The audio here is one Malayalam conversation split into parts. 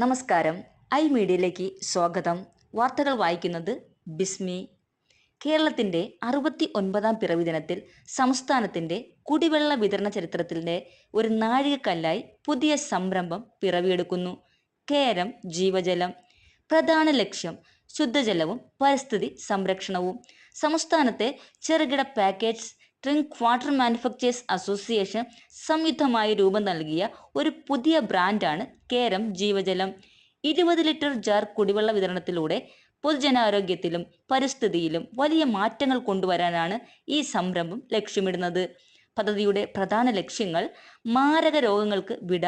നമസ്കാരം. ഐ മീഡിയയിലേക്ക് സ്വാഗതം. വാർത്തകൾ വായിക്കുന്നത് ബിസ്മി. കേരളത്തിന്റെ അറുപത്തി ഒൻപതാം പിറവി ദിനത്തിൽ സംസ്ഥാനത്തിന്റെ കുടിവെള്ള വിതരണ ചരിത്രത്തിന്റെ ഒരു നാഴികക്കല്ലായി പുതിയ സംരംഭം പിറവിയെടുക്കുന്നു. കേരം ജീവജലം. പ്രധാന ലക്ഷ്യം ശുദ്ധജലവും പരിസ്ഥിതി സംരക്ഷണവും. സംസ്ഥാനത്തെ ചെറുകിട package drink water manufacturers association സംയുക്തമായി രൂപം നൽകിയ ഒരു പുതിയ ബ്രാൻഡാണ് കേരം ജീവജലം. ഇരുപത് ലിറ്റർ ജാർ കുടിവെള്ള വിതരണത്തിലൂടെ പൊതുജനാരോഗ്യത്തിലും പരിസ്ഥിതിയിലും വലിയ മാറ്റങ്ങൾ കൊണ്ടുവരാനാണ് ഈ സംരംഭം ലക്ഷ്യമിടുന്നത്. പദ്ധതിയുടെ പ്രധാന ലക്ഷ്യങ്ങൾ മാരക രോഗങ്ങൾക്ക് വിട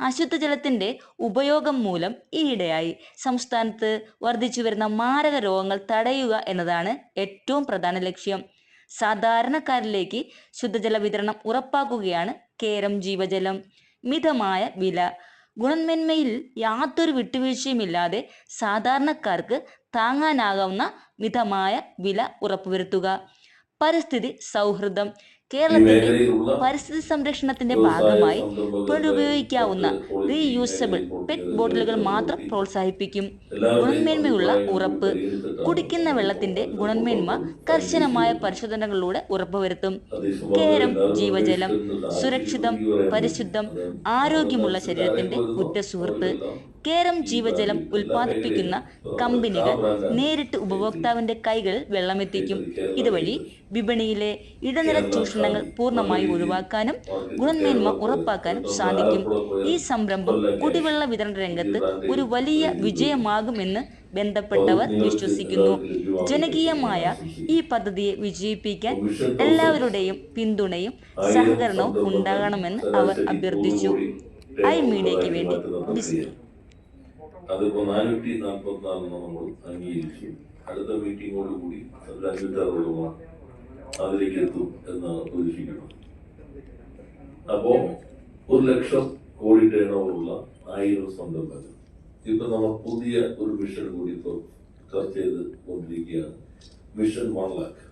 അശുദ്ധജലത്തിന്റെ ഉപയോഗം മൂലം ഈയിടെയായി സംസ്ഥാനത്ത് വർദ്ധിച്ചു വരുന്ന മാരക രോഗങ്ങൾ തടയുക എന്നതാണ് ഏറ്റവും പ്രധാന ലക്ഷ്യം. സാധാരണക്കാരിലേക്ക് ശുദ്ധജല വിതരണം ഉറപ്പാക്കുകയാണ് കേരം ജീവജലം. മിതമായ വില. ഗുണമേന്മയിൽ യാതൊരു വിട്ടുവീഴ്ചയുമില്ലാതെ സാധാരണക്കാർക്ക് താങ്ങാനാകാവുന്ന മിതമായ വില ഉറപ്പുവരുത്തുക. പരിസ്ഥിതി സൗഹൃദം. കേരളത്തിന്റെ പരിസ്ഥിതി സംരക്ഷണത്തിന്റെ ഭാഗമായി പുനരുപയോഗിക്കാവുന്ന റീയൂസബിൾ പെറ്റ് ബോട്ടിലുകൾ മാത്രം പ്രോത്സാഹിപ്പിക്കും. ഗുണമേന്മയുള്ള ഉറപ്പ് കുടിക്കുന്ന വെള്ളത്തിന്റെ ഗുണമേന്മ കർശനമായ പരിശോധനകളിലൂടെ ഉറപ്പുവരുത്തും. കേരം ജീവജലം സുരക്ഷിതം പരിശുദ്ധം ആരോഗ്യമുള്ള ശരീരത്തിന്റെ ഉറ്റ സുഹൃത്ത്. കേരം ജീവജലം ഉൽപ്പാദിപ്പിക്കുന്ന കമ്പനികൾ നേരിട്ട് ഉപഭോക്താവിന്റെ കൈകൾ വെള്ളമെത്തിക്കും. ഇതുവഴി വിപണിയിലെ ഇടനില ചൂഷണങ്ങൾ പൂർണമായി ഒഴിവാക്കാനും ഗുണമേന്മ ഉറപ്പാക്കാനും സാധിക്കും. ഈ സംരംഭം കുടിവെള്ള വിതരണ രംഗത്ത് ഒരു വലിയ വിജയമാകുമെന്ന് ബന്ധപ്പെട്ടവർ വിശ്വസിക്കുന്നു. ജനകീയമായ ഈ പദ്ധതിയെ വിജയിപ്പിക്കാൻ എല്ലാവരുടെയും പിന്തുണയും സഹകരണവും ഉണ്ടാകണമെന്ന് അവർ അഭ്യർത്ഥിച്ചു. ഐ മീഡിയയ്ക്ക് വേണ്ടി ബിസ്മി അതിപ്പോ നാനൂറ്റി നാൽപ്പത്തിനാല് നമ്മൾ അംഗീകരിച്ചു അടുത്ത മീറ്റിങ്ങോട് കൂടി ഒരു അഞ്ഞൂറ്റാറോളം അതിലേക്ക് എത്തും എന്നാണ് പ്രതീക്ഷിക്കുന്നത്. അപ്പോ ഒരു ലക്ഷം കോടി ടേൺ ആയിരം സംരംഭങ്ങൾ. ഇപ്പൊ നമ്മൾ പുതിയ ഒരു മിഷൻ കൂടി ഇപ്പോൾ ചർച്ച ചെയ്ത് കൊണ്ടിരിക്കുകയാണ് മിഷൻ വൺ ലാക്ക്.